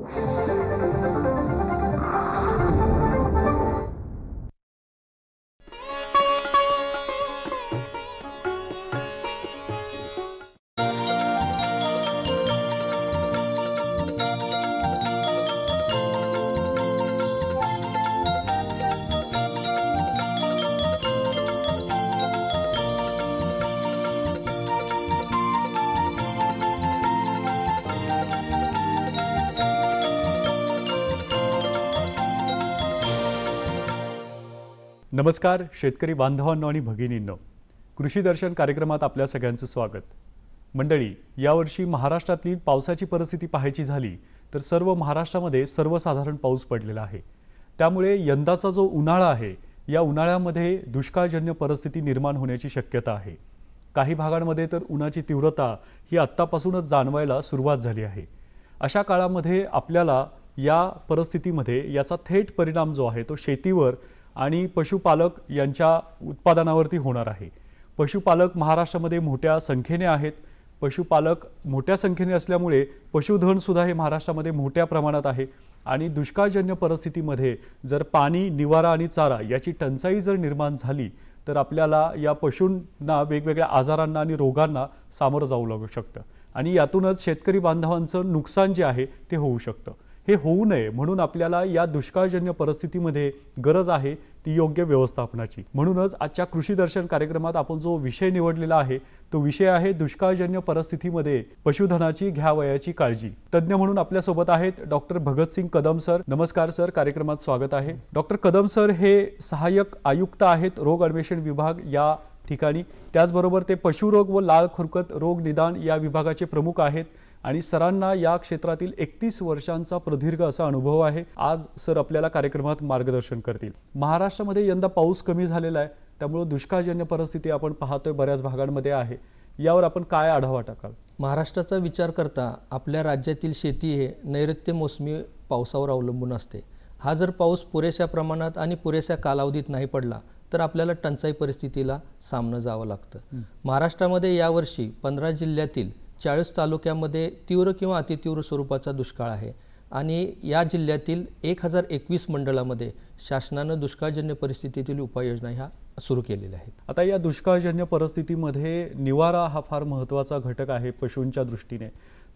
you नमस्कार शेतकरी बांधवांनो आणि भगिनींनो. कृषी दर्शन कार्यक्रमात आपल्या सगळ्यांचं स्वागत. मंडळी यावर्षी महाराष्ट्रातली पावसाची परिस्थिती पाहायची झाली तर सर्व महाराष्ट्रामध्ये सर्वसाधारण पाऊस पडलेला आहे. त्यामुळे यंदाचा जो उन्हाळा आहे या उन्हाळ्यामध्ये दुष्काळजन्य परिस्थिती निर्माण होण्याची शक्यता आहे. काही भागांमध्ये तर उन्हाची तीव्रता ही आत्तापासूनच जाणवायला सुरुवात झाली आहे. अशा काळामध्ये आपल्याला या परिस्थितीमध्ये याचा थेट परिणाम जो आहे तो शेतीवर आणि पशुपालक यांच्या उत्पादनावरती होणार आहे. पशुपालक महाराष्ट्रामध्ये मोठ्या संख्येने आहेत. पशुपालक मोठ्या संख्येने असल्यामुळे पशुधनसुद्धा हे महाराष्ट्रामध्ये मोठ्या प्रमाणात आहे. आणि दुष्काळजन्य परिस्थितीमध्ये जर पाणी निवारा आणि चारा याची टंचाई जर निर्माण झाली तर आपल्याला या पशूंना वेगवेगळ्या आजारांना आणि रोगांना सामोरं जाऊ लागू शकतं. आणि यातूनच शेतकरी बांधवांचं नुकसान जे आहे ते होऊ शकतं. हे होऊ नये म्हणून आपल्याला या दुष्काळजन्य परिस्थितीमध्ये गरज आहे ती योग्य व्यवस्थापनाची. म्हणूनच आजच्या कृषी दर्शन कार्यक्रमात आपण जो विषय निवडलेला आहे तो विषय आहे दुष्काळजन्य परिस्थितीमध्ये पशुधनाची घ्यावयाची काळजी. तज्ज्ञ म्हणून आपल्यासोबत आहेत डॉक्टर भगतसिंग कदम सर. नमस्कार सर कार्यक्रमात स्वागत आहे. डॉक्टर कदम सर हे सहाय्यक आयुक्त आहेत रोग अन्वेषण विभाग या ठिकाणी. त्याचबरोबर ते पशुरोग व लाळ खुरकत रोग निदान या विभागाचे प्रमुख आहेत. आणि सरांना या क्षेत्रातील एकतीस वर्षांचा प्रदीर्घ असा अनुभव आहे. आज सर आपल्याला कार्यक्रमात मार्गदर्शन करतील. महाराष्ट्रामध्ये यंदा पाऊस कमी झालेला आहे. त्यामुळे दुष्काळजन्य परिस्थिती आपण पाहतोय बऱ्याच भागांमध्ये आहे. यावर आपण काय आढावा टाकाल? महाराष्ट्राचा विचार करता आपल्या राज्यातील शेती हे नैऋत्य मोसमी पावसावर अवलंबून असते. हा जर पाऊस पुरेशा प्रमाणात आणि पुरेशा कालावधीत नाही पडला तर आपल्याला टंचाई परिस्थितीला सामनं जावं लागतं. महाराष्ट्रामध्ये यावर्षी पंधरा जिल्ह्यातील चाळीस तालुक्यामध्ये तीव्र किंवा अतितीव्र स्वरूपाचा दुष्काळ आहे. आणि या जिल्ह्यातील एक हजार एकवीस मंडळामध्ये शासनानं दुष्काळजन्य परिस्थितीतील उपाययोजना ह्या सुरू केलेल्या आहेत. आता या दुष्काळजन्य परिस्थितीमध्ये निवारा हा फार महत्त्वाचा घटक आहे पशूंच्या दृष्टीने.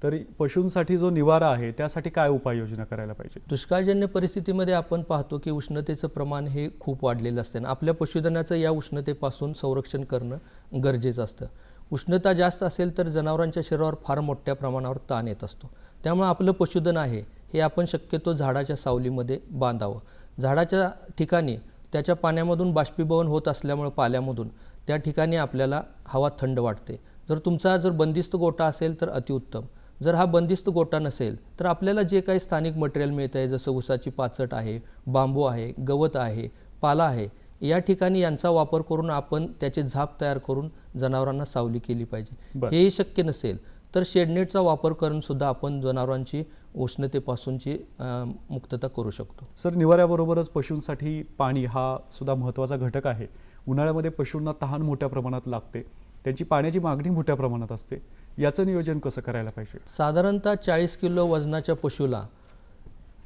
तर पशूंसाठी जो निवारा आहे त्यासाठी काय उपाययोजना करायला पाहिजे? दुष्काळजन्य परिस्थितीमध्ये आपण पाहतो की उष्णतेचं प्रमाण हे खूप वाढलेलं असतं आणि आपल्या पशुधनाचं या उष्णतेपासून संरक्षण करणं गरजेचं असतं. उष्णता जास्त असेल तर जनावरांच्या शरीरावर फार मोठ्या प्रमाणावर ताण येत असतो. त्यामुळे आपलं पशुधन आहे हे आपण शक्यतो झाडाच्या सावलीमध्ये बांधावं. झाडाच्या ठिकाणी त्याच्या पाण्यामधून बाष्पीभवन होत असल्यामुळे पाल्यामधून त्या ठिकाणी आपल्याला हवा थंड वाटते. जर तुमचा जर बंदिस्त गोटा असेल तर अतिउत्तम जर हा बंदिस्त गोटा नसेल तर आपल्याला जे काही स्थानिक मटेरियल मिळतं आहे जसं उसाची पाचट आहे बांबू आहे गवत आहे पाला आहे या ठिकाणी यांचा वापर करून आपण त्याचे झाप तयार करून जनावरांना सावली केली पाहिजे. हे शक्य नसेल तर शेडनेटचा वापर करून सुद्धा आपण जनावरांची उष्णतेपासूनची मुक्तता करू शकतो. सर निवाऱ्याबरोबरच पशूंसाठी पाणी हा सुद्धा महत्त्वाचा घटक आहे. उन्हाळ्यामध्ये पशूंना तहान मोठ्या प्रमाणात लागते. त्यांची पाण्याची मागणी मोठ्या प्रमाणात असते. याचं नियोजन कसं करायला पाहिजे? साधारणतः चाळीस किलो वजनाच्या पशुला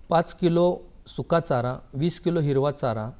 पाच किलो सुका चारा वीस किलो हिरवा चारा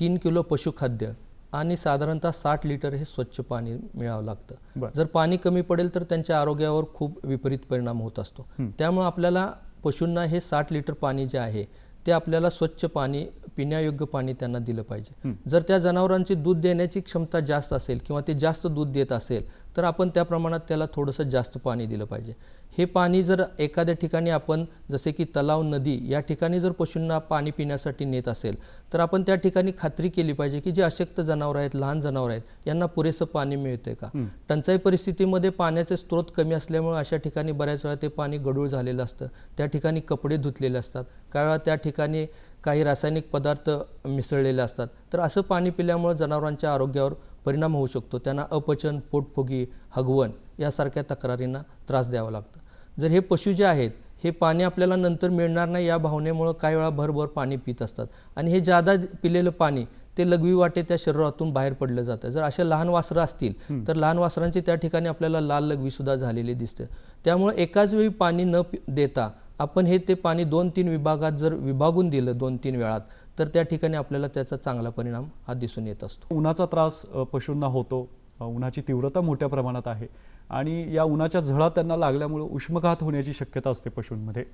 तीन किलो पशुखाद्य आणि साधारणतः साठ लिटर हे स्वच्छ पाणी मिळावं लागतं. जर पाणी कमी पडेल तर त्यांच्या आरोग्यावर खूप विपरीत परिणाम होत असतो. त्यामुळे आपल्याला पशूंना हे साठ लिटर पाणी जे आहे ते आपल्याला स्वच्छ पाणी पिण्यायोग्य पाणी त्यांना दिलं पाहिजे. जर त्या जनावरांची दूध देण्याची क्षमता जास्त असेल किंवा ते जास्त दूध देत असेल तर आपण त्या प्रमाणात त्याला थोडंसं जास्त पाणी दिलं पाहिजे. हे पाणी जर एखाद्या ठिकाणी आपण जसे की तलाव नदी या ठिकाणी जर पशूंना पाणी पिण्यासाठी नेत असेल तर आपण त्या ठिकाणी खात्री केली पाहिजे की जे अशक्त जनावर आहेत लहान जनावर आहेत यांना पुरेसं पाणी मिळतंय का? टंचाई परिस्थितीमध्ये पाण्याचे स्रोत कमी असल्यामुळे अशा ठिकाणी बऱ्याच वेळा ते पाणी गढूळ झालेलं असतं. त्या ठिकाणी कपडे धुतलेले असतात. वेळा त्या ठिकाणी काही रासायनिक पदार्थ मिसळलेले असतात. तर असं पाणी पिल्यामुळे जनावरांच्या आरोग्यावर परिणाम होऊ शकतो. त्यांना अपचन पोटफुगी हगवण यासारख्या तक्रारींना त्रास द्यावा लागतो. जर हे पशु जे आहेत हे पाणी आपल्याला नंतर मिळणार नाही या भावनेमुळं काही वेळा भरभर पाणी पित असतात. आणि हे जादा पिलेलं पाणी ते लघवी वाटे त्या शरीरातून बाहेर पडलं जातं. जर अशा लहान वासरं असतील तर लहान वासरांची त्या ठिकाणी आपल्याला लाल लघवी सुद्धा झालेली दिसते. त्यामुळे एकाच वेळी पाणी न देता आपण हे ते पाणी दोन तीन विभागात जर विभागून दिलं दोन तीन वेळात तर त्या ठिकाणी आपल्याला त्याचा चांगला परिणाम हा दिसून येत असतो. उन्हाचा त्रास पशूंना होतो. उन्हाची तीव्रता मोठ्या प्रमाणात आहे. आणि या उन्हाच्या झळा त्यांना लागल्यामुळे उष्मघात होण्याची शक्यता असते पशूंमध्ये.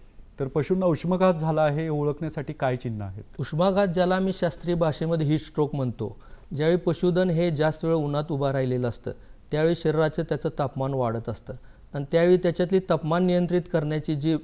तर पशूंना उष्मघात झाला आहे हे ओळखण्यासाठी काय चिन्ह आहेत? उष्माघात ज्याला आम्ही शास्त्रीय भाषेमध्ये हीट स्ट्रोक म्हणतो. ज्यावेळी पशुधन हे जास्त वेळ उन्हात उभा राहिलेलं असतं त्यावेळी शरीराचं त्याचं तापमान वाढत असतं. आणि त्यावेळी त्याच्यातली तापमान नियंत्रित करण्याची जी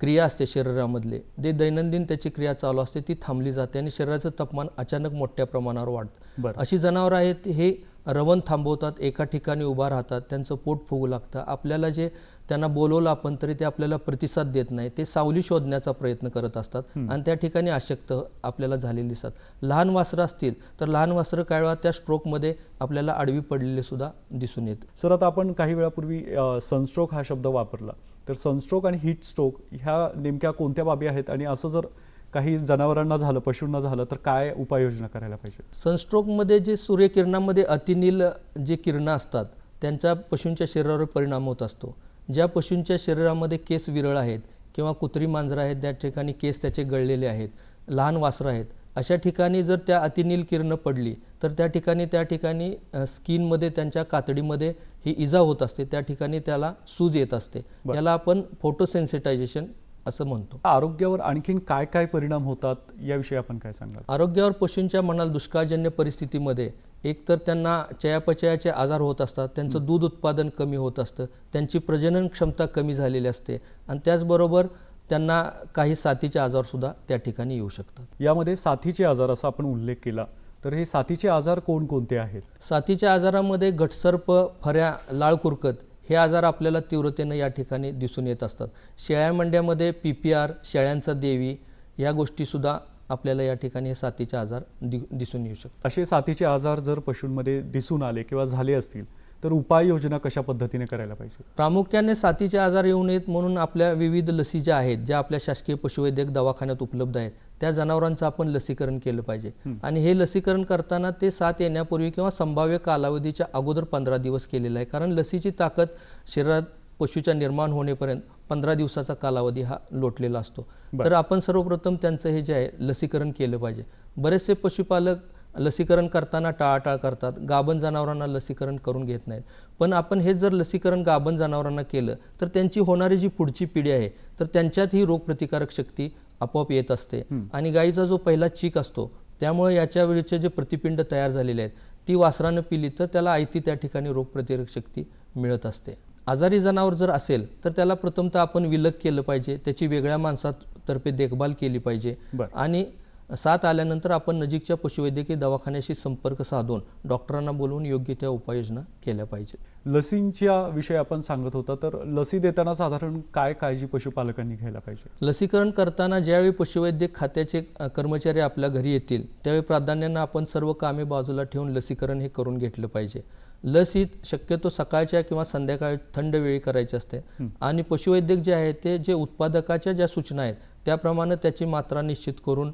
क्रिया असते शरीरामधले जे दैनंदिन त्याची क्रिया चालू असते ती थांबली जाते आणि शरीराचं तापमान अचानक मोठ्या प्रमाणावर वाढतं. बरं. अशी जनावरं आहेत हे रवन थांबवतात एका ठिकाणी उभा राहतात त्यांचं पोट फुगू लागतं. आपल्याला जे त्यांना बोलवलं आपण तरी ते आपल्याला प्रतिसाद देत नाही. ते सावली शोधण्याचा प्रयत्न करत असतात आणि त्या ठिकाणी अशक्त आपल्याला झालेली दिसतात. लहान वासरं असतील तर लहान वासरं काही वेळा त्या स्ट्रोकमध्ये आपल्याला आडवी पडलेले सुद्धा दिसून येते. सर आता आपण काही वेळापूर्वी सनस्ट्रोक हा शब्द वापरला. तर सनस्ट्रोक आणि हीट स्ट्रोक ह्या नेमक्या कोणत्या बाबी आहेत? आणि असं जर काही जनावरांना झालं पशूंना झालं तर काय उपाययोजना करायला पाहिजे? सनस्ट्रोकमध्ये जे सूर्यकिरणामध्ये अतिनील जे किरणं असतात त्यांचा पशूंच्या शरीरावर परिणाम होत असतो. ज्या पशूंच्या शरीरामध्ये केस विरळ आहेत किंवा कुत्री मांजरं आहेत त्या ठिकाणी केस त्याचे गळलेले आहेत लहान वासरं आहेत अशा ठिकाणी जर त्या अतिनील किरणं पडली तर त्या ठिकाणी त्या ठिकाणी स्किनमध्ये त्यांच्या कातडीमध्ये ही इजा होत असते त्या ठिकाणी त्याला सूज येत असते. याला आपण फोटोसेन्सिटायझेशन असं म्हणतो. आरोग्यावर आणखीन काय काय परिणाम होतात याविषयी आपण काय सांगाल? आरोग्यावर पशूंच्या मनाला दुष्काळजन्य परिस्थितीमध्ये एकतर त्यांना चयापचयाचे आजार होत असतात त्यांचं दूध उत्पादन कमी होत असतं त्यांची प्रजनन क्षमता कमी झालेली असते आणि त्याचबरोबर त्यांना काही साथीचे आजारसुद्धा त्या ठिकाणी येऊ शकतात. यामध्ये साथीचे आजार असा आपण उल्लेख केला तर हे साथीचे आजार कोणकोणते आहेत? साथीच्या आजारामध्ये घटसर्प फऱ्या लाळ कुरकत हे आजार आपल्याला तीव्रतेनं या ठिकाणी दिसून येत असतात. शेळ्या मंड्यामध्ये पी पी आर शेळ्यांचा देवी या गोष्टीसुद्धा आपल्याला या ठिकाणी हे साथीचे आजार दि दिसून येऊ शकतात. असे साथीचे आजार जर पशूंमध्ये दिसून आले किंवा झाले असतील तर उपाययोजना कशा पद्धतीने करायला पाहिजे? प्रामुख्याने साथीचे आजार येऊ नयेत म्हणून आपल्या विविध लसी ज्या आहेत ज्या आपल्या शासकीय पशुवैद्यक दवाखान्यात उपलब्ध आहेत त्या जनावरांचं आपण लसीकरण केलं पाहिजे. आणि हे लसीकरण करताना ते साथ येण्यापूर्वी किंवा संभाव्य कालावधीच्या अगोदर पंधरा दिवस केलेलं आहे. कारण लसीची ताकद शरीरात पशुच्या निर्माण होण्यापर्यंत पंधरा दिवसाचा कालावधी हा लोटलेला असतो. तर आपण सर्वप्रथम त्यांचं हे जे आहे लसीकरण केलं पाहिजे. बरेचसे पशुपालक लसीकरण करताना टाळाटाळ करतात. गाभण जनावरांना लसीकरण करून घेत नाहीत. पण आपण हे जर लसीकरण गाभण जनावरांना केलं तर त्यांची होणारी जी पुढची पिढी आहे तर त्यांच्यात ही रोगप्रतिकारक शक्ती आपोआप येत असते. आणि गाईचा जो पहिला चीक असतो त्यामुळे याच्या वेळीचे जे प्रतिपिंड तयार झालेले आहेत ती वासरानं पिली तर त्याला आयती त्या ठिकाणी रोगप्रतिकारक शक्ती मिळत असते. आजारी जनावर जर असेल तर त्याला प्रथमतः आपण विलग केलं पाहिजे. त्याची वेगळ्या माणसातर्फे देखभाल केली पाहिजे. आणि साथ आल्यानंतर आपण नजीकच्या पशुवैद्यकीय दवाखान्याशी संपर्क साधून डॉक्टरांना बोलवून योग्य त्या उपाययोजना केल्या पाहिजेत. लसींच्या विषयी आपण सांगत होता तर लसी देताना साधारण काय काळजी पशुपालकांनी घ्यायला पाहिजे? लसीकरण करताना ज्यावेळी पशुवैद्यक खात्याचे कर्मचारी आपल्या घरी येतील त्यावेळी प्राधान्यानं आपण सर्व कामे बाजूला ठेवून लसीकरण हे करून घेतलं पाहिजे. लस ही शक्यतो सकाळच्या किंवा संध्याकाळी थंड वेळी करायची असते. आणि पशुवैद्यक जे आहे ते जे उत्पादकाच्या ज्या सूचना आहेत त्याप्रमाणे त्याची मात्रा निश्चित करून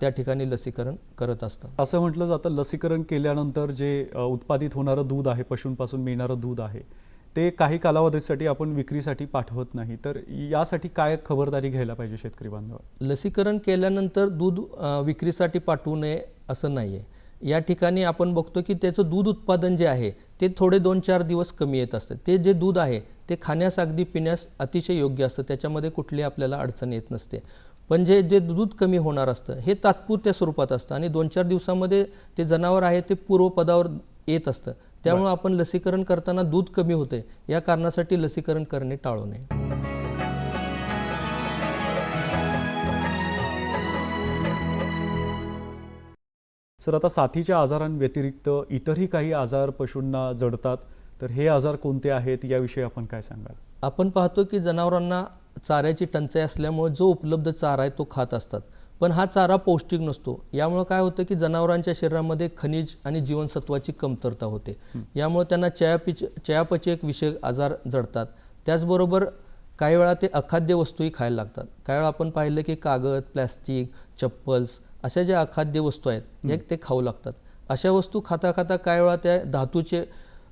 त्या ठिकाणी लसीकरण करत असतात असं म्हटलं जातं लसीकरण केल्यानंतर जे उत्पादित होणारं दूध आहे पशूंपासून मिळणारं दूध आहे ते काही कालावधीसाठी आपण विक्रीसाठी पाठवत नाही. तर यासाठी काय खबरदारी घ्यायला पाहिजे शेतकरी बांधव लसीकरण केल्यानंतर दूध विक्रीसाठी पाठवू नये असं नाही आहे या ठिकाणी आपण बघतो की त्याचं दूध उत्पादन जे आहे ते थोडे दोन चार दिवस कमी येत असतं. ते जे दूध आहे ते खाण्यास अगदी पिण्यास अतिशय योग्य असतं. त्याच्यामध्ये कुठली आपल्याला अडचण येत नसते. पण जे जे दूध कमी होणार असतं हे तात्पुरत्या स्वरूपात असतं आणि दोन चार दिवसामध्ये ते जनावर आहे ते पूर्वपदावर येत असतं. त्यामुळे आपण लसीकरण करताना दूध कमी होते या कारणासाठी लसीकरण करणे टाळू नये. सर आता साथीच्या आजारांव्यतिरिक्त इतरही काही आजार पशूंना जडतात. तर हे आजार कोणते आहेत? याविषयी आपण काय सांगाल? आपण पाहतो की जनावरांना चाऱ्याची टंचाई असल्यामुळे जो उपलब्ध चारा आहे तो खात असतात. पण हा चारा पौष्टिक नसतो. यामुळे काय होतं की जनावरांच्या शरीरामध्ये खनिज आणि जीवनसत्वाची कमतरता होते. यामुळे त्यांना चयापिच एक विषयक आजार जडतात. त्याचबरोबर काही वेळा ते अखाद्य वस्तूही खायला लागतात. काही वेळा आपण पाहिलं की कागद प्लॅस्टिक चप्पल्स अशा ज्या अखाद्य वस्तू आहेत या ते खाऊ लागतात. अशा वस्तू खाता खाता काही वेळा त्या धातूचे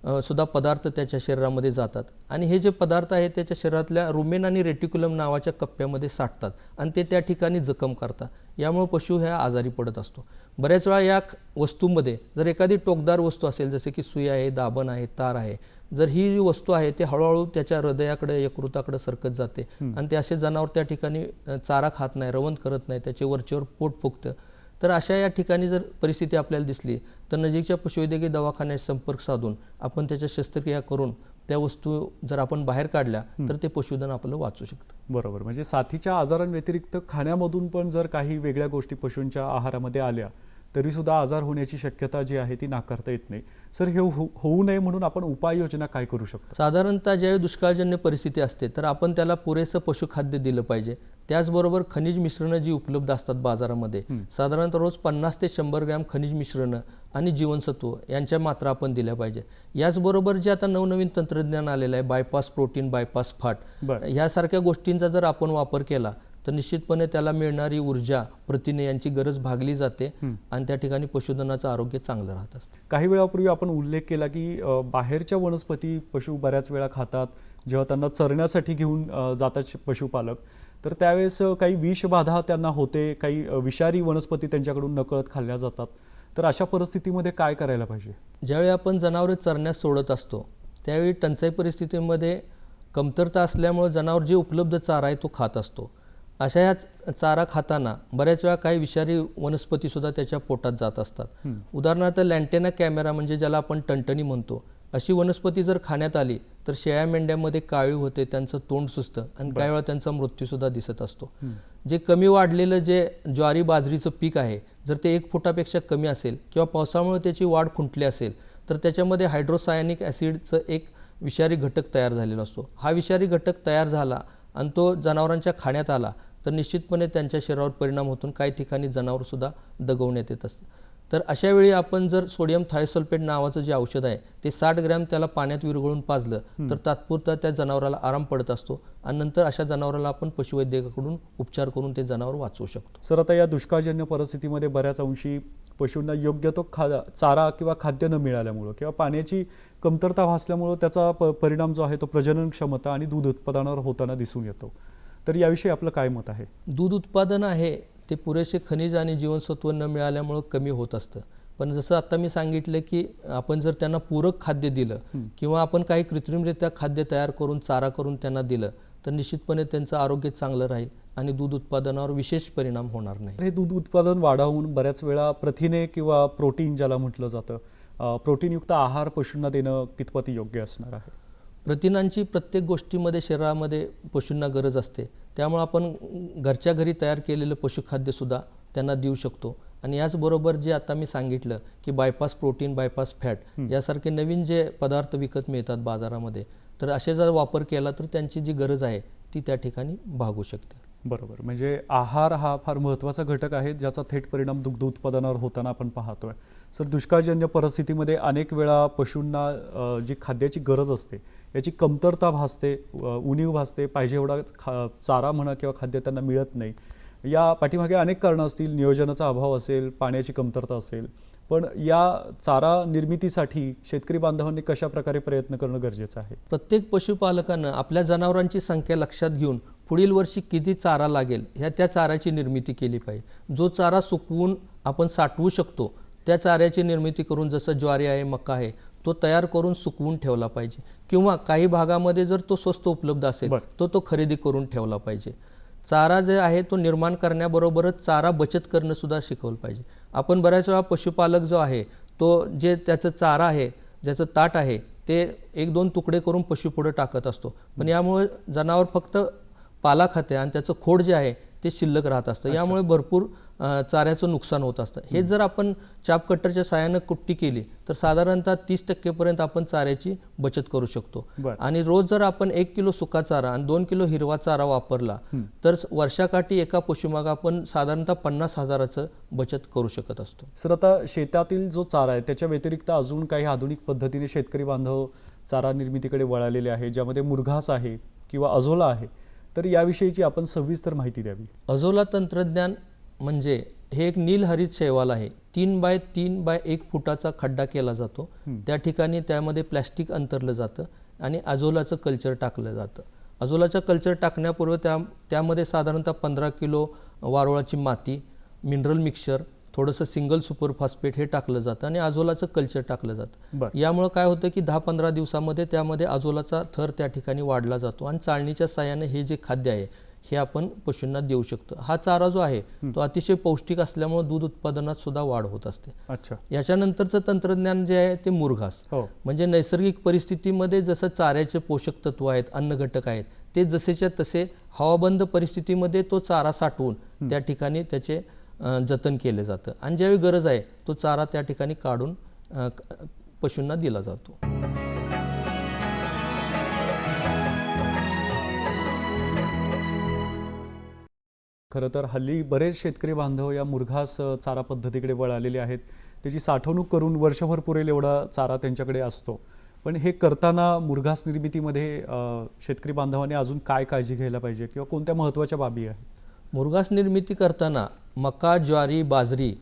सुद्धा पदार्थ त्याच्या शरीरामध्ये जातात. आणि हे जे पदार्थ आहेत त्याच्या शरीरातल्या रुमेन आणि रेटिक्युलम नावाच्या कप्प्यामध्ये साठतात आणि ते त्या ठिकाणी जखम करतात. यामुळे पशु ह्या आजारी पडत असतो. बऱ्याच वेळा या वस्तूंमध्ये जर एखादी टोकदार वस्तू असेल जसे की सुई आहे दाबण आहे तार आहे जर ही जी वस्तू आहे ती हळूहळू त्याच्या हृदयाकडे यकृताकडे सरकत जाते. आणि ते असे जनावर त्या ठिकाणी चारा खात नाही रवंत करत नाही त्याचे वरचेवर पोट फुगतं. तर अशा या ठिकाणी जर परिस्थिती आपल्याला दिसली तर नजीकच्या पशुवैद्यकीय दवाखान्यात संपर्क साधून आपण त्याच्या शस्त्रक्रिया करून त्या वस्तू जर आपण बाहेर काढल्या तर ते पशुधन आपलं वाचू शकतं. बरोबर. म्हणजे साथीच्या आजारांव्यतिरिक्त खाण्यामधून पण जर काही वेगळ्या गोष्टी पशूंच्या आहारामध्ये आल्या तरी सुद्धा आजार होण्याची शक्यता जी आहे ती नाकारता येत नाही. सर हे हो- होऊ नये म्हणून आपण उपाययोजना काय करू शकतो? साधारणतः ज्यावेळी दुष्काळजन्य परिस्थिती असते तर आपण त्याला पुरेसं पशुखाद्य दिलं पाहिजे. त्याचबरोबर खनिज मिश्रणं जी उपलब्ध असतात बाजारामध्ये साधारणतः रोज पन्नास ते शंभर ग्रॅम खनिज मिश्रणं आणि जीवनसत्व यांच्या मात्रा आपण दिल्या पाहिजे. याचबरोबर जे आता नवनवीन तंत्रज्ञान आलेलं आहे बायपास प्रोटीन बायपास फाट. ह्यासारख्या गोष्टींचा जर आपण वापर केला तर निश्चितपणे त्याला मिळणारी ऊर्जा प्रथिने यांची गरज भागली जाते आणि त्या ठिकाणी पशुधनाचं आरोग्य चांगलं राहत असतं. काही वेळापूर्वी आपण उल्लेख केला की बाहेरच्या वनस्पती पशु बऱ्याच वेळा खातात. जेव्हा त्यांना चरण्यासाठी घेऊन जातात पशुपालक. तर त्यावेळेस काही विषबाधा त्यांना होते काही विषारी वनस्पती त्यांच्याकडून नकळत खाल्ल्या जातात. तर अशा परिस्थितीमध्ये काय करायला पाहिजे? ज्यावेळी आपण जनावरे चरण्यास सोडत असतो त्यावेळी टंचाई परिस्थितीमध्ये कमतरता असल्यामुळे जनावर जे उपलब्ध चारा आहे तो खात असतो. अशा च- चारा खाताना बऱ्याच वेळा काही विषारी वनस्पतीसुद्धा त्याच्या पोटात जात असतात. उदाहरणार्थ लँटेना कॅमेरा म्हणजे ज्याला आपण टणटणी म्हणतो. अशी वनस्पती जर खाण्यात आली तर शेळ्या मेंढ्यामध्ये काळी होते त्यांचं तोंड सुचतं आणि काही वेळा त्यांचा मृत्यूसुद्धा दिसत असतो. जे कमी वाढलेलं जे ज्वारी बाजरीचं पीक आहे जर ते एक फुटापेक्षा कमी असेल किंवा पावसामुळे त्याची वाढ खुंटली असेल तर त्याच्यामध्ये हायड्रोसायनिक ॲसिडचं एक विषारी घटक तयार झालेला असतो. हा विषारी घटक तयार झाला आणि तो जनावरांच्या खाण्यात आला तर निश्चितपणे त्यांच्या शरीरावर परिणाम होतून काही ठिकाणी जनावरसुद्धा दगवण्यात येत असतं तर अशा वेळी आपण जर सोडियम थायसल्फेट नावाचं जे औषध आहे ते साठ ग्रॅम त्याला पाण्यात विरघळून पाजलं तर तात्पुरता त्या जनावराला आराम पडत असतो आणि नंतर अशा जनावराला आपण पशुवैद्यकाकडून उपचार करून ते जनावर वाचवू शकतो. सर आता या दुष्काळजन्य परिस्थितीमध्ये बऱ्याच अंशी पशूंना योग्य तो खा चारा किंवा खाद्य न मिळाल्यामुळं किंवा पाण्याची कमतरता भासल्यामुळं त्याचा प परिणाम जो आहे तो प्रजनन क्षमता आणि दूध उत्पादनावर होताना दिसून येतो. तर याविषयी आपलं काय मत आहे? दूध उत्पादन आहे ते पुरेसे खनिज आणि जीवनसत्व न मिळाल्यामुळं कमी होत असतं. पण जसं आता मी सांगितलं की आपण जर त्यांना पूरक खाद्य दिलं किंवा आपण काही कृत्रिमरित्या खाद्य तयार करून चारा करून त्यांना दिलं तर निश्चितपणे त्यांचं आरोग्य चांगलं राहील आणि दूध उत्पादनावर विशेष परिणाम होणार नाही. हे दूध उत्पादन वाढवून बऱ्याच वेळा प्रथिने किंवा प्रोटीन ज्याला म्हटलं जातं प्रोटीनयुक्त आहार पशूंना देणं कितपत योग्य असणार आहे? प्रथिनांची प्रत्येक गोष्टीमध्ये शरीरामध्ये पशूंना गरज असते. त्यामुळे आपण घरच्या घरी तयार केलेलं पशुखाद्यसुद्धा त्यांना देऊ शकतो. आणि याचबरोबर जे आता मी सांगितलं की बायपास प्रोटीन बायपास फॅट यासारखे नवीन जे पदार्थ विकत मिळतात बाजारामध्ये तर असे जर वापर केला तर त्यांची जी गरज आहे ती त्या ठिकाणी भागू शकते. बरोबर. म्हणजे आहार हा फार महत्त्वाचा घटक आहे ज्याचा थेट परिणाम दुग्ध उत्पादनावर होताना आपण पाहतोय. सर दुष्काळजन्य परिस्थितीमध्ये अनेक वेळा पशूंना जी खाद्याची गरज असते याची कमतरता भासते उणीव भासते पाहिजे एवढा खा चारा म्हणा किंवा खाद्य त्यांना मिळत नाही. या पाठीमागे अनेक कारणं असतील नियोजनाचा अभाव असेल पाण्याची कमतरता असेल. पण या चारा निर्मितीसाठी शेतकरी बांधवांनी कशा प्रकारे प्रयत्न करणं गरजेचं आहे? प्रत्येक पशुपालकानं आपल्या जनावरांची संख्या लक्षात घेऊन पुढील वर्षी किती चारा लागेल ह्या त्या चाऱ्याची निर्मिती केली पाहिजे. जो चारा सुकवून आपण साठवू शकतो त्या चाऱ्याची निर्मिती करून जसं ज्वारी आहे मका आहे तो तयार करून सुकवून ठेवला पाहिजे. किंवा काही भागामध्ये जर तो स्वस्त उपलब्ध असेल. तो तो खरेदी करून ठेवला पाहिजे. चारा जे आहे तो निर्माण करण्याबरोबरच चारा बचत करणं सुद्धा शिकवलं पाहिजे. आपण बऱ्याच वेळा पशुपालक जो आहे तो जे त्याचं चारा आहे ज्याचं ताट आहे ते एक दोन तुकडे करून पशु पुढे टाकत असतो. पण यामुळे जनावर फक्त पाला खाते आणि त्याचं खोड जे आहे ते शिल्लक राहत असतं. यामुळे भरपूर चाऱ्याचं नुकसान होत असतं. हे जर आपण चाप कट्टरच्या साहाय्यानं कुट्टी केली तर साधारणतः तीस टक्केपर्यंत आपण चाऱ्याची बचत करू शकतो. आणि रोज जर आपण एक किलो सुका चारा आणि दोन किलो हिरवा चारा वापरला तर वर्षाकाठी एका पशुमाग आपण साधारणतः पन्नास हजाराचं बचत करू शकत असतो. सर आता शेतातील जो चारा आहे त्याच्या व्यतिरिक्त अजून काही आधुनिक पद्धतीने शेतकरी बांधव चारा निर्मितीकडे वळालेले आहे ज्यामध्ये मुरघास आहे किंवा अझोला आहे. तर याविषयीची आपण सविस्तर माहिती द्यावी. अझोला तंत्रज्ञान म्हणजे हे एक नीलहरित शैवाल आहे. तीन बाय तीन बाय एक फुटाचा खड्डा केला जातो. त्या ठिकाणी त्यामध्ये प्लॅस्टिक अंतरलं जातं आणि अजोलाचं कल्चर टाकलं जातं. अजोलाचं कल्चर टाकण्यापूर्वी त्या त्यामध्ये साधारणतः पंधरा किलो वारुळाची माती मिनरल मिक्सचर थोडंसं सिंगल सुपर फॉस्फेट हे टाकलं जातं आणि अजोलाचं कल्चर टाकलं जातं. यामुळं काय होतं की दहा पंधरा दिवसामध्ये त्यामध्ये अजोलाचा थर त्या ठिकाणी वाढला जातो आणि चाळणीच्या साह्याने हे जे खाद्य आहे हे आपण पशूंना देऊ शकतो. हा चारा जो आहे तो अतिशय पौष्टिक असल्यामुळे दूध उत्पादनात सुद्धा वाढ होत असते. अच्छा. याच्यानंतरचं तंत्रज्ञान जे आहे ते मुरघास. हो. म्हणजे नैसर्गिक परिस्थितीमध्ये जसं चाऱ्याचे पोषक तत्व आहेत अन्नघटक आहेत ते जसेच्या तसे हवाबंद परिस्थितीमध्ये तो चारा साठवून त्या ठिकाणी त्याचे जतन केले जातं. आणि ज्यावेळी गरज आहे तो चारा त्या ठिकाणी काढून पशूंना दिला जातो. खरं तर हल्ली बरेच शेतकरी बांधव या मुरघास चारा पद्धतीकडे वळालेले आहेत. त्याची साठवणूक करून वर्षभर पुरेल एवढा चारा त्यांच्याकडे असतो. पण हे करताना मुरघास निर्मितीमध्ये शेतकरी बांधवांनी अजून काय काळजी घ्यायला पाहिजे? किंवा कोणत्या महत्त्वाच्या बाबी आहेत? मुरघास निर्मिती करताना मका ज्वारी बाजरी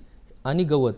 आणि गवत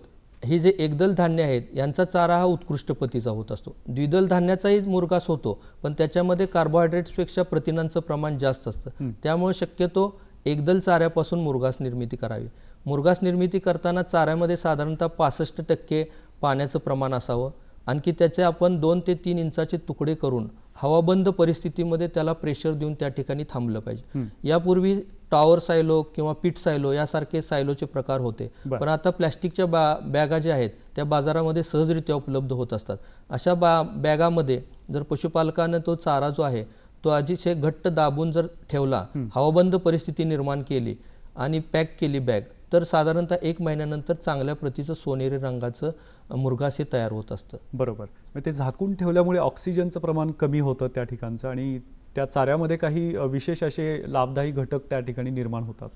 हे जे एकदल धान्य आहेत यांचा चारा हा उत्कृष्ट पतीचा होत असतो. द्विदल धान्याचाही मुरघास होतो पण त्याच्यामध्ये कार्बोहायड्रेट्सपेक्षा प्रथिनांचं प्रमाण जास्त असतं. त्यामुळे शक्यतो एकदल चाऱ्यापासून मुरघास निर्मिती करावी. मुरघास निर्मिती करताना चाऱ्यामध्ये साधारणतः पासष्ट टक्के पाण्याचं प्रमाण असावं. आणखी त्याचे आपण दोन ते तीन इंचाचे तुकडे करून हवाबंद परिस्थितीमध्ये त्याला प्रेशर देऊन त्या ठिकाणी थांबलं पाहिजे. यापूर्वी टॉवर सायलो किंवा पीठ सायलो यासारखे सायलोचे प्रकार होते. पण आता प्लॅस्टिकच्या बा बॅगा ज्या आहेत त्या बाजारामध्ये सहजरित्या उपलब्ध होत असतात. अशा बा बॅगामध्ये जर पशुपालकानं तो चारा जो आहे तो अतिशय घट्ट दाबून जर ठेवला हवाबंद परिस्थिती निर्माण केली आणि पॅक केली बॅग तर साधारणतः एक महिन्यानंतर चांगल्या प्रतीचं सोनेरी रंगाचं मुरघास हे तयार होत असतं. बरोबर. मग ते झाकून ठेवल्यामुळे ऑक्सिजनचं प्रमाण कमी होतं त्या ठिकाणचं आणि त्या चाऱ्यामध्ये काही विशेष असे लाभदायी घटक त्या ठिकाणी निर्माण होतात.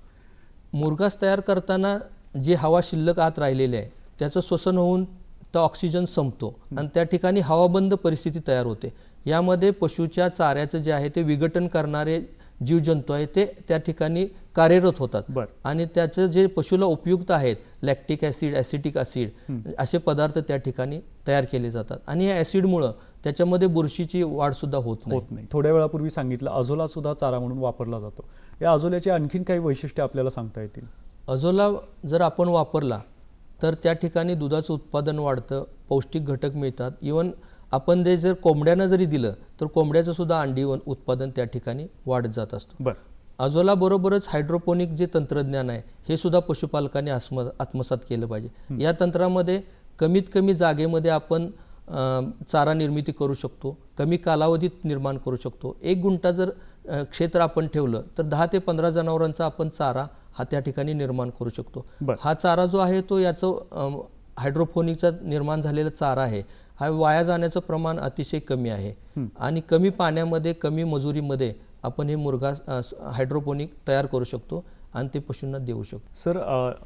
मुरघास तयार करताना जी हवा शिल्लक आत राहिलेली आहे त्याचं श्वसन होऊन तो ऑक्सिजन संपतो आणि त्या ठिकाणी हवाबंद परिस्थिती तयार होते. यामध्ये पशुच्या चाऱ्याचं जे आहे ते विघटन करणारे जीवजंतू आहेत ते त्या ठिकाणी कार्यरत होतात. आणि त्याचं जे पशुला उपयुक्त आहेत लॅक्टिक ॲसिड ॲसिटिक ॲसिड असे पदार्थ त्या ठिकाणी तयार केले जातात. आणि या ॲसिडमुळं त्याच्यामध्ये बुरशीची वाढसुद्धा होत नाही. होत नाही. थोड्या वेळापूर्वी सांगितलं अजोला सुद्धा चारा म्हणून वापरला जातो. या अजोल्याची आणखीन काही वैशिष्ट्ये आपल्याला सांगता येतील? अजोला जर आपण वापरला तर त्या ठिकाणी दुधाचं उत्पादन वाढतं पौष्टिक घटक मिळतात. इवन आपण ते जर कोंबड्यांना जरी दिलं तर कोंबड्याचं सुद्धा अंडी उत्पादन त्या ठिकाणी वाढत जात असतो. बरं. अजोला बरोबरच हायड्रोपोनिक जे तंत्रज्ञान आहे हे सुद्धा पशुपालकांनी आत्म आत्मसात केलं पाहिजे. या तंत्रामध्ये कमीत कमी जागेमध्ये आपण चारा निर्मिती करू शकतो कमी कालावधीत निर्माण करू शकतो. एक गुंठा जर क्षेत्र आपण ठेवलं तर दहा ते पंधरा जनावरांचा आपण चारा हा त्या ठिकाणी निर्माण करू शकतो. हा चारा जो आहे तो याचं हायड्रोफोनिकचा निर्माण झालेला चारा आहे. हा वाया जाण्याचं प्रमाण अतिशय कमी आहे. आणि कमी पाण्यामध्ये कमी मजुरीमध्ये आपण हे मुरगा हायड्रोपोनिक तयार करू शकतो आणि ते पशूंना देऊ शकतो. सर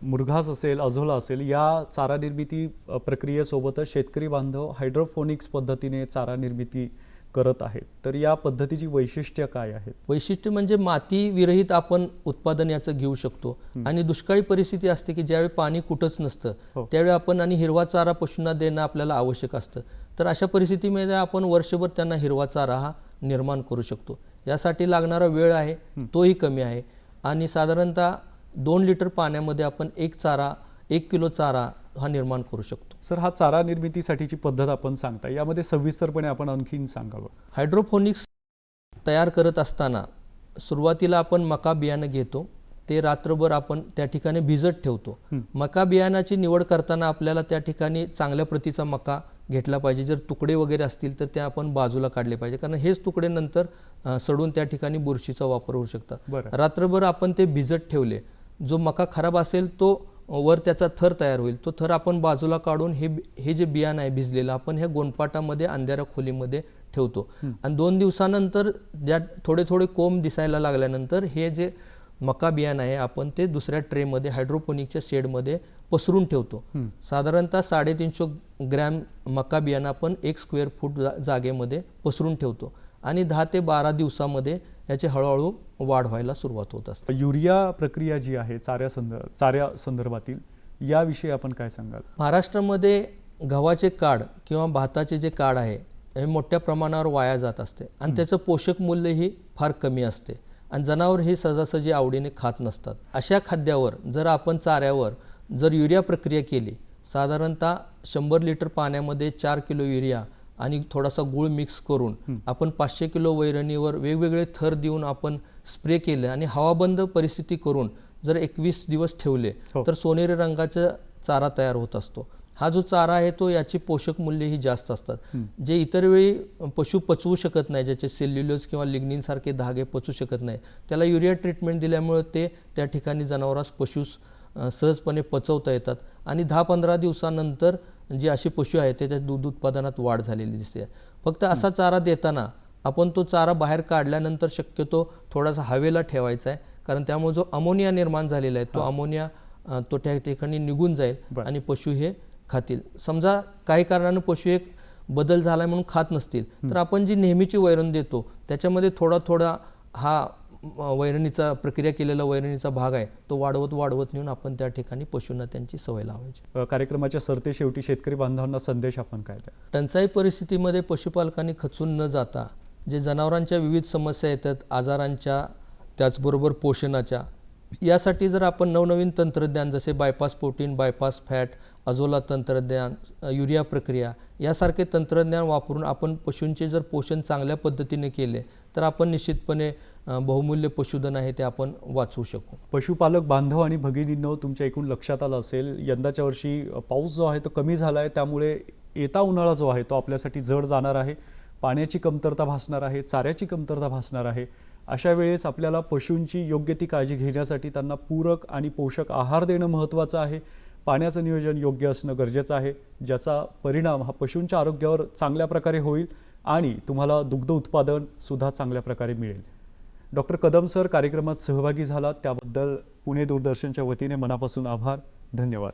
मुरघास असेल अझोला असेल या चारा निर्मिती प्रक्रियेसोबतच शेतकरी बांधव हायड्रोफोनिक्स पद्धतीने चारा निर्मिती करत आहेत. तर या पद्धतीची वैशिष्ट्य काय आहेत? वैशिष्ट्य म्हणजे माती विरहित आपण उत्पादन याचं घेऊ शकतो. आणि दुष्काळी परिस्थिती असते की ज्यावेळी पाणी कुठंच नसतं हो. त्यावेळी आपण आणि हिरवा चारा पशूंना देणं आपल्याला आवश्यक असतं. तर अशा परिस्थितीमध्ये आपण वर्षभर त्यांना हिरवा चारा हा निर्माण करू शकतो. यासाठी लागणारा वेळ आहे तोही कमी आहे. आणि साधारणतः दोन लिटर पाण्यामध्ये आपण एक चारा एक किलो चारा हा निर्माण करू शकतो. सर हा चारा निर्मितीसाठीची पद्धत आपण सांगता यामध्ये सविस्तरपणे आपण आणखीन सांगावं. हायड्रोफोनिक्स तयार करत असताना सुरुवातीला आपण मका बियाणं घेतो. ते रात्रभर आपण त्या ठिकाणी भिजत ठेवतो. मका बियाणाची निवड करताना आपल्याला त्या ठिकाणी चांगल्या प्रतीचा मका घेतला पाहिजे. जर तुकडे वगैरे असतील तर ते आपण बाजूला काढले पाहिजे. कारण हेच तुकडे नंतर सडून त्या ठिकाणी बुरशीचा वापर होऊ शकतात बरं. रात्रभर आपण ते भिजत ठेवले. जो मका खराब असेल तो वर त्याचा थर तयार होईल. तो थर आपण बाजूला काढून हे हे जे बियाणं आहे भिजलेलं आपण ह्या गोनपाटामध्ये अंधाऱ्या खोलीमध्ये ठेवतो. आणि दोन दिवसानंतर ज्या थोडे थोडे कोंब दिसायला लागल्यानंतर हे जे मका बियाणं आहे आपण ते दुसऱ्या ट्रेमध्ये हायड्रोपोनिकच्या शेडमध्ये पसरून ठेवतो. साधारणतः साडेतीनशे ग्रॅम मका बियाणं आपण एक स्क्वेअर फूट जागेमध्ये पसरून ठेवतो. आणि दहा ते बारा दिवसामध्ये याची हळूहळू वाढ व्हायला सुरुवात होत असते. युरिया प्रक्रिया जी आहे चाऱ्या संद चाऱ्या संदर्भातील याविषयी आपण काय सांगाल? महाराष्ट्रामध्ये गव्हाचे काड किंवा भाताचे जे काड आहे हे मोठ्या प्रमाणावर वाया जात असते. आणि त्याचं पोषक मूल्यही फार कमी असते. आणि जनावर हे सहजासहजी आवडीने खात नसतात. अशा खाद्यावर जर आपण चाऱ्यावर जर युरिया प्रक्रिया केली साधारणतः शंभर लिटर पाण्यामध्ये चार किलो युरिया आणि थोडासा गुळ मिक्स करून आपण पाचशे किलो वैरणीवर वेगवेगळे थर देऊन आपण स्प्रे केले आणि हवाबंद परिस्थिती करून जर एकवीस दिवस ठेवले हो. तर सोनेरी रंगाचा चारा तयार होत असतो. हा जो चारा आहे तो याची पोषक मूल्यही जास्त असतात. जे इतर वेळी पशु पचवू शकत नाही ज्याचे सेल्युलोज किंवा लिग्निन सारखे धागे पचवू शकत नाही त्याला युरिया ट्रीटमेंट दिल्यामुळे ते त्या ठिकाणी जनावरास पशुस सहजपणे पचवता येतात. आणि दहा पंधरा दिवसानंतर जी अशी पशु आहे त्याच्या दूध उत्पादनात वाढ झालेली दिसते. फक्त असा चारा देताना आपण तो चारा बाहेर काढल्यानंतर शक्यतो थोडासा हवेला ठेवायचा आहे. कारण त्यामुळे जो अमोनिया निर्माण झालेला आहे तो अमोनिया तो त्या ठिकाणी निघून जाईल. आणि पशु हे खातील. समजा काही कारणानं पशु एक बदल झाला म्हणून खात नसतील तर आपण जी नेहमीची वैरण देतो त्याच्यामध्ये थोडा थोडा हा वैरणीचा प्रक्रिया केलेला वैरणीचा भाग आहे तो वाढवत वाढवत नेऊन आपण त्या ठिकाणी पशूंना त्यांची सवय लावायची. कार्यक्रमाच्या सरते शेवटी शेतकरी बांधवांना संदेश आपण काय द्या टंचाई परिस्थितीमध्ये पशुपालकांनी खचून न जाता जे जनावरांच्या विविध समस्या येतात आजारांच्या त्याचबरोबर पोषणाच्या यासाठी जर आपण नवनवीन तंत्रज्ञान जसे bypass protein bypass fat azolla तंत्रज्ञान युरिया प्रक्रिया यासारखे तंत्रज्ञान वापरून आपण पशूंचे जर पोषण चांगल्या पद्धतीने केले तर आपण निश्चितपणे बहुमूल्य पशुधन आहे ते आपण वाचवू शकू. पशुपालक बांधव आणि भगिनींनो तुमच्या एकूण लक्षात आलं असेल यंदाच्या वर्षी पाऊस जो आहे तो कमी झाला आहे त्यामुळे येता उन्हाळा जो आहे तो आपल्यासाठी जड जाणार आहे. पाण्याची कमतरता भासणार आहे चाऱ्याची कमतरता भासणार आहे. अशा वेळेस आपल्याला पशूंची योग्य ती काळजी घेण्यासाठी त्यांना पूरक आणि पोषक आहार देणं महत्त्वाचं आहे. पाण्याचं नियोजन योग्य असणं गरजेचं आहे ज्याचा परिणाम हा पशूंच्या आरोग्यावर चांगल्या प्रकारे होईल आणि तुम्हाला दुग्ध उत्पादन सुद्धा चांगल्या प्रकारे मिळेल. डॉक्टर कदम सर कार्यक्रमात सहभागी झाला. त्याबद्दल पुणे दूरदर्शनच्या वतीने मनापासून आभार. धन्यवाद.